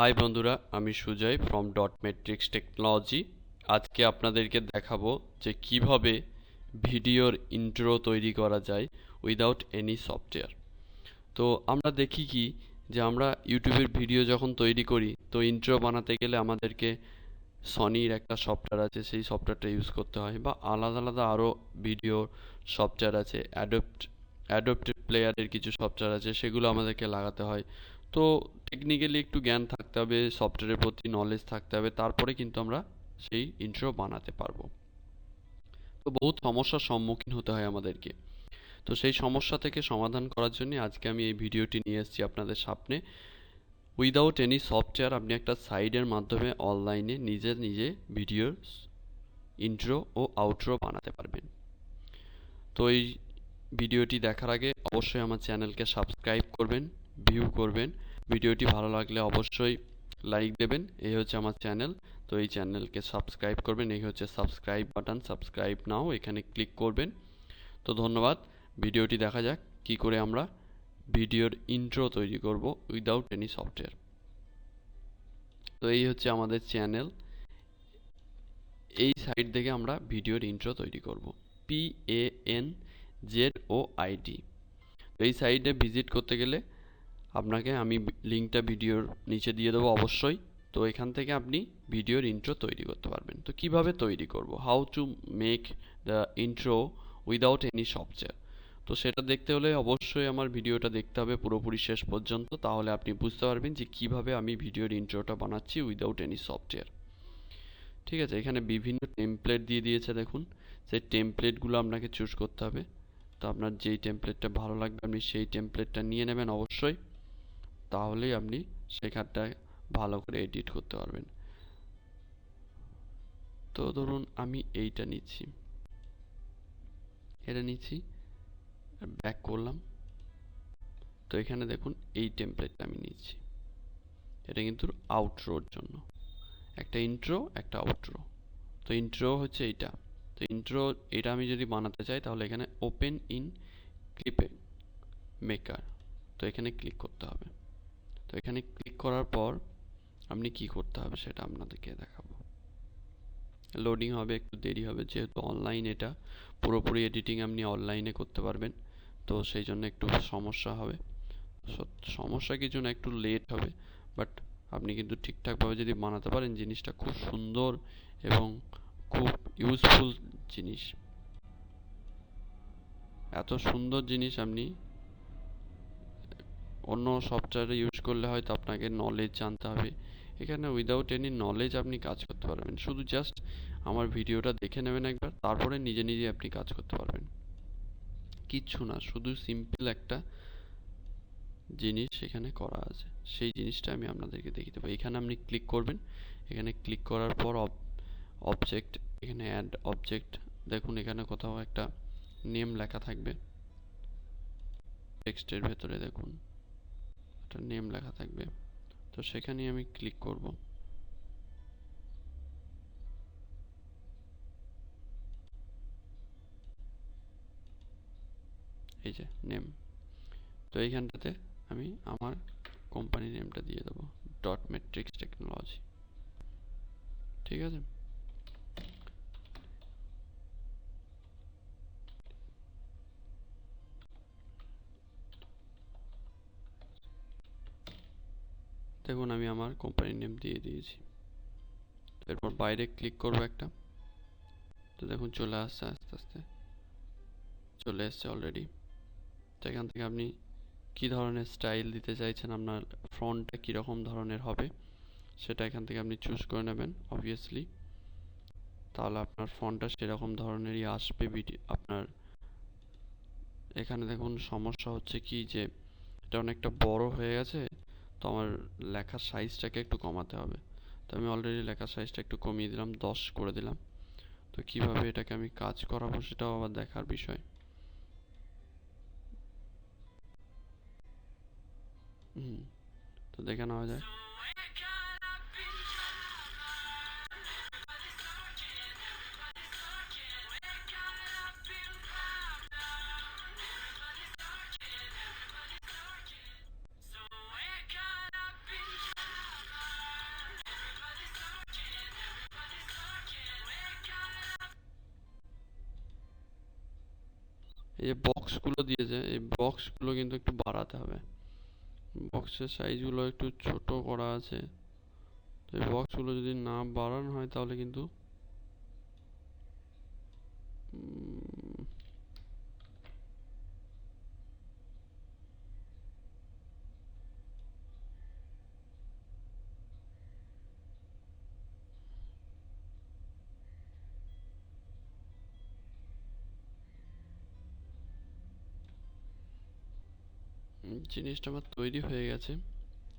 High বন্ধুরা, আমি Sujoy from dot matrix technology আজকে আপনাদেরকে দেখাবো যে কীভাবে ভিডিওর ইন্ট্রো তৈরি করা যায় উইদাউট এনি সফটওয়্যার তো আমরা দেখি কি যে আমরা ইউটিউবের ভিডিও যখন তৈরি করি, তো ইন্ট্রো বানাতে গেলে আমাদেরকে সনির একটা সফটওয়্যার আছে, সেই সফটওয়্যারটা ইউজ করতে হয় বা আলাদা আলাদা আরও ভিডিও সফটওয়্যার আছে অ্যাডপ্ট অ্যাডপ্টেড প্লেয়ারের কিছু সফটওয়্যার আছে, সেগুলো আমাদেরকে লাগাতে হয়। তো টেকনিক্যালি একটু জ্ঞান থাকতে হবে সফটওয়্যারের প্রতি নলেজ থাকতে হবে, তারপরে কিন্তু আমরা সেই ইন্ট্রো বানাতে পারব। তো বহুত সমস্যার সম্মুখীন হতে হয় আমাদেরকে। তো সেই সমস্যা থেকে সমাধান করার জন্য আজকে আমি এই ভিডিওটি নিয়ে এসেছি আপনাদের সামনে। উইদাউট এনি সফটওয়্যার আপনি একটা সাইডের মাধ্যমে অনলাইনে নিজে নিজে ভিডিওর ইন্ট্রো ও আউট্রো বানাতে পারবেন। তো এই ভিডিওটি দেখার আগে অবশ্যই আমার চ্যানেলকে সাবস্ক্রাইব করবেন। ভিউ করবেন। ভিডিওটি ভালো লাগলে অবশ্যই লাইক দেবেন। এই হচ্ছে আমার চ্যানেল তো এই চ্যানেলকে সাবস্ক্রাইব করবেন। এই হচ্ছে সাবস্ক্রাইব বাটন সাবস্ক্রাইব নাও এখানে ক্লিক করবেন। তো ধন্যবাদ। ভিডিওটি দেখা যাক কি করে আমরা ভিডিওর ইন্ট্রো তৈরি করব উইদাউট এনি সফটওয়্যার তো এই হচ্ছে আমাদের চ্যানেল এই সাইট থেকে আমরা ভিডিওর ইন্ট্রো তৈরি করব। P A N Z O I D এই সাইটে ভিজিট করতে গেলে আপনাকে আমি লিঙ্কটা ভিডিওর নিচে দিয়ে দেবো অবশ্যই। তো এখান থেকে আপনি ভিডিওর ইন্ট্রো তৈরি করতে পারবেন। তো কীভাবে তৈরি করব? How to make the intro without any software তো সেটা দেখতে হলে অবশ্যই আমার ভিডিওটা দেখতে হবে পুরোপুরি শেষ পর্যন্ত। তাহলে আপনি বুঝতে পারবেন যে কীভাবে আমি ভিডিওর ইন্ট্রোটা বানাচ্ছি উইদাউট এনি সফটওয়্যার ঠিক আছে, এখানে বিভিন্ন টেমপ্লেট দিয়ে দিয়েছে দেখুন। সেই টেমপ্লেটগুলো আপনাকে চুজ করতে হবে। তো আপনার যেই টেমপ্লেটটা ভালো লাগবে আপনি সেই টেমপ্লেটটা নিয়ে নেবেন অবশ্যই। তাহলেই আপনি সেখানটায় ভালো করে এডিট করতে পারবেন। তো ধরুন আমি এইটা নিচ্ছি। এটা নিচ্ছি ব্যাক করলাম। তো এখানে দেখুন এই টেমপ্লেটটা আমি নিচ্ছি। এটা কিন্তু আউটরোর জন্য। একটা ইন্ট্রো একটা আউটরো তো ইন্ট্রো হচ্ছে এইটা। তো ইন্ট্রো এটা আমি যদি বানাতে চাই তাহলে এখানে ওপেন ইন ক্লিপে মেকার তো এখানে ক্লিক করতে হবে। তো এখানে ক্লিক করার পর আপনি কি করতে হবে সেটা আপনাদেরকে দেখাবো। লোডিং হবে, একটু দেরি হবে, যেহেতু অনলাইন এটা, পুরোপুরি এডিটিং আপনি অনলাইনে করতে পারবেন। তো সেই জন্য একটু সমস্যা হবে। সমস্যা কিছু না একটু লেট হবে। বাট আপনি কিন্তু ঠিকঠাকভাবে যদি বানাতে পারেন, জিনিসটা খুব সুন্দর এবং খুব ইউজফুল জিনিস। এত সুন্দর জিনিস আপনি অন্য সফটওয়্যারে ইউজ করলে হয়তো আপনাকে নলেজ জানতে হবে। এখানে উইদাউট এনি নলেজ আপনি কাজ করতে পারবেন। শুধু জাস্ট আমার ভিডিওটা দেখে নেবেন একবার, তারপরে নিজে নিজে আপনি কাজ করতে পারবেন। কিচ্ছু না, শুধু সিম্পল একটা জিনিস এখানে করা আছে। সেই জিনিসটা আমি আপনাদেরকে দেখিয়ে দেবো। এখানে আপনি ক্লিক করবেন। এখানে ক্লিক করার পর অবজেক্ট এখানে অ্যাড অবজেক্ট দেখুন এখানে কোথাও একটা নেম লেখা থাকবে। টেক্সটের ভেতরে দেখুন। একটা নেম লেখা থাকবে। তো সেখানে আমি ক্লিক করব। এই যে নেম তো এইখানটাতে আমি আমার কোম্পানি নেমটা দিয়ে দেবো। ডট মেট্রিক্স টেকনোলজি ঠিক আছে? দেখুন আমি আমার কোম্পানির নেম দিয়ে দিয়েছি। এরপর বাইরে ক্লিক করব একটা। তো দেখুন চলে আসছে আস্তে আস্তে। চলে এসছে অলরেডি তো এখান থেকে আপনি কি ধরনের স্টাইল দিতে চাইছেন, আপনার ফ্রন্টটা কীরকম ধরনের হবে, সেটা এখান থেকে আপনি চুজ করে নেবেন অবভিয়াসলি তাহলে আপনার ফন্টটা সেরকম ধরনেরই আসবে ভিডিও আপনার এখানে দেখুন সমস্যা হচ্ছে কি যে, এটা অনেকটা বড় হয়ে গেছে। তো আমার লেখার সাইজটাকে একটু কমাতে হবে। তো আমি অলরেডি লেখার সাইজটা একটু কমিয়ে দিলাম, দশ করে দিলাম। তো কীভাবে এটাকে আমি কাজ করাবো সেটাও আবার দেখার বিষয়। হুম, তো দেখে নেওয়া যায় এই বক্সগুলো দিয়েছে এই বক্সগুলো কিন্তু একটু বাড়াতে হবে। বক্সের সাইজগুলো একটু ছোট করা আছে। এই বক্সগুলো যদি না বাড়ানো হয় তাহলে কিন্তু জিনিসটা আমার তৈরি হয়ে গেছে।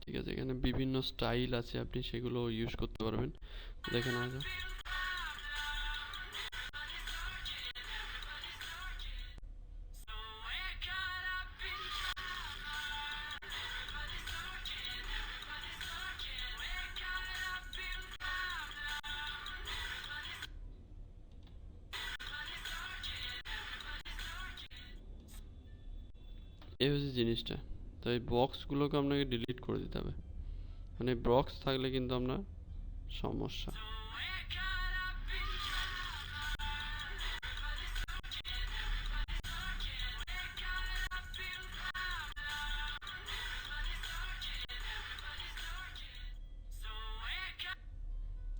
ঠিক আছে, এখানে বিভিন্ন স্টাইল আছে, আপনি সেগুলো ইউজ করতে পারবেন। দেখে নেওয়া আমাদের এই হচ্ছে জিনিসটা। তো এই বক্সগুলোকে আপনাকে ডিলিট করে দিতে হবে। মানে বক্স থাকলে কিন্তু আপনার সমস্যা।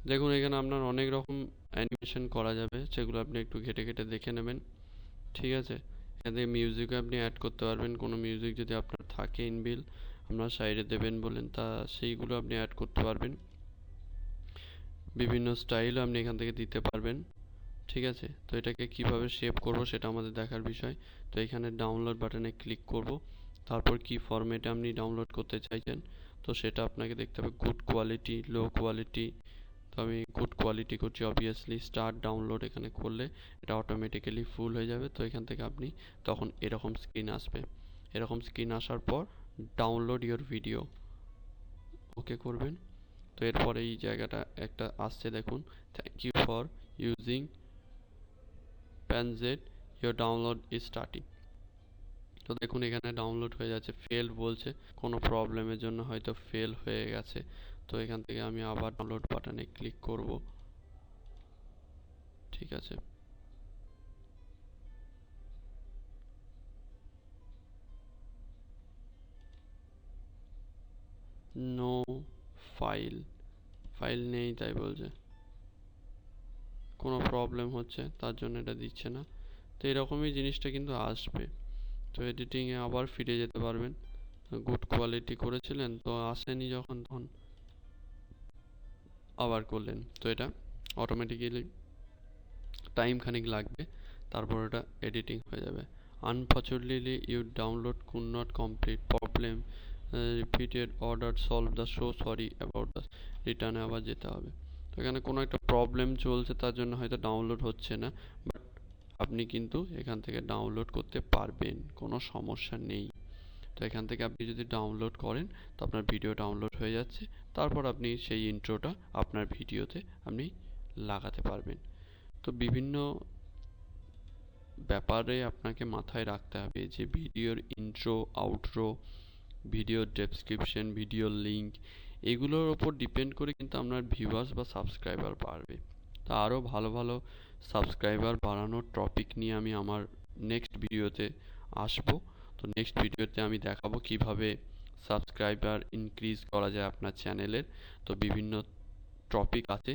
দেখুন, এখানে আপনার অনেক রকম অ্যানিমেশন করা যাবে, সেগুলো আপনি একটু ঘেটে ঘেটে দেখে নেবেন। ঠিক আছে? থেকে মিউজিকও আপনি অ্যাড করতে পারবেন। কোনো মিউজিক যদি আপনার থাকে ইনবিল আপনার সাইডে দেবেন বলেন, তা সেইগুলো আপনি অ্যাড করতে পারবেন। বিভিন্ন স্টাইলও আপনি এখান থেকে দিতে পারবেন। ঠিক আছে? তো এটাকে কীভাবে সেভ করব সেটা আমাদের দেখার বিষয়। তো এখানে ডাউনলোড বাটনে ক্লিক করব। তারপর কি ফরম্যাটে আপনি ডাউনলোড করতে চাইছেন, তো সেটা আপনাকে দেখতে হবে গুড কোয়ালিটি লো কোয়ালিটি তো আমি গুড কোয়ালিটি করছি অবভিয়াসলি স্টার ডাউনলোড এখানে করলে এটা অটোমেটিক্যালি ফুল হয়ে যাবে। তো এখান থেকে আপনি তখন এরকম স্ক্রিন আসবে। এরকম স্ক্রিন আসার পর ডাউনলোড ইওর ভিডিও ওকে করবেন। তো এরপর এই জায়গাটা একটা আসছে দেখুন। Thank you for using Panzoid your download is starting তো দেখুন, এখানে ডাউনলোড হয়ে যাচ্ছে ফেল বলছে। কোনো প্রবলেমের জন্য হয়তো ফেল হয়ে গেছে। তো এখান থেকে আমি আবার ডাউনলোড বাটনে ক্লিক করব। ঠিক আছে। নো ফাইল ফাইল নেই তাই বলছে। কোনো প্রবলেম হচ্ছে, তার জন্য এটা দিচ্ছে না। তো এরকমই জিনিসটা কিন্তু আসবে। তো এডিটিংয়ে আবার ফিরে যেতে পারবেন। গুড কোয়ালিটি করেছিলেন, তো আসেনি যখন, তখন আবার করলেন। তো এটা অটোমেটিক্যালি টাইম খানিক লাগবে, তারপর এটা এডিটিং হয়ে যাবে। Unfortunately you download could not complete problem repeated order solve the show sorry about the রিটার্নে আবার যেতে হবে। তো এখানে কোনো একটা প্রবলেম চলছে, তার জন্য হয়তো ডাউনলোড হচ্ছে না বাট আপনি কিন্তু এখান থেকে ডাউনলোড করতে পারবেন, কোনো সমস্যা নেই। তো এখান থেকে আপনি যদি ডাউনলোড করেন, তো আপনার ভিডিও ডাউনলোড হয়ে যাচ্ছে। তারপর আপনি সেই ইন্ট্রোটা আপনার ভিডিওতে আপনি লাগাতে পারবেন। তো বিভিন্ন ব্যাপারে আপনাকে মাথায় রাখতে হবে যে ভিডিওর ইন্ট্রো আউটরো ভিডিওর ডেসক্রিপশন ভিডিও লিঙ্ক এগুলোর ওপর ডিপেন্ড করে কিন্তু আপনার ভিউয়ার্স বা সাবস্ক্রাইবার বাড়বে। তো আরও ভালো ভালো সাবস্ক্রাইবার বাড়ানোর টপিক নিয়ে আমি আমার নেক্সট ভিডিওতে আসব। তো নেক্সট ভিডিওতে আমি দেখাবো কীভাবে সাবস্ক্রাইবার ইনক্রিজ করা যায় আপনার চ্যানেলের তো বিভিন্ন টপিক আছে,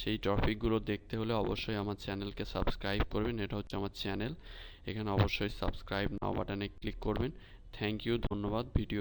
সেই টপিকগুলো দেখতে হলে অবশ্যই আমার চ্যানেলকে সাবস্ক্রাইব করবেন। এটা হচ্ছে আমার চ্যানেল এখানে অবশ্যই সাবস্ক্রাইব নাও বাটনে ক্লিক করবেন। থ্যাংক ইউ ধন্যবাদ। ভিডিও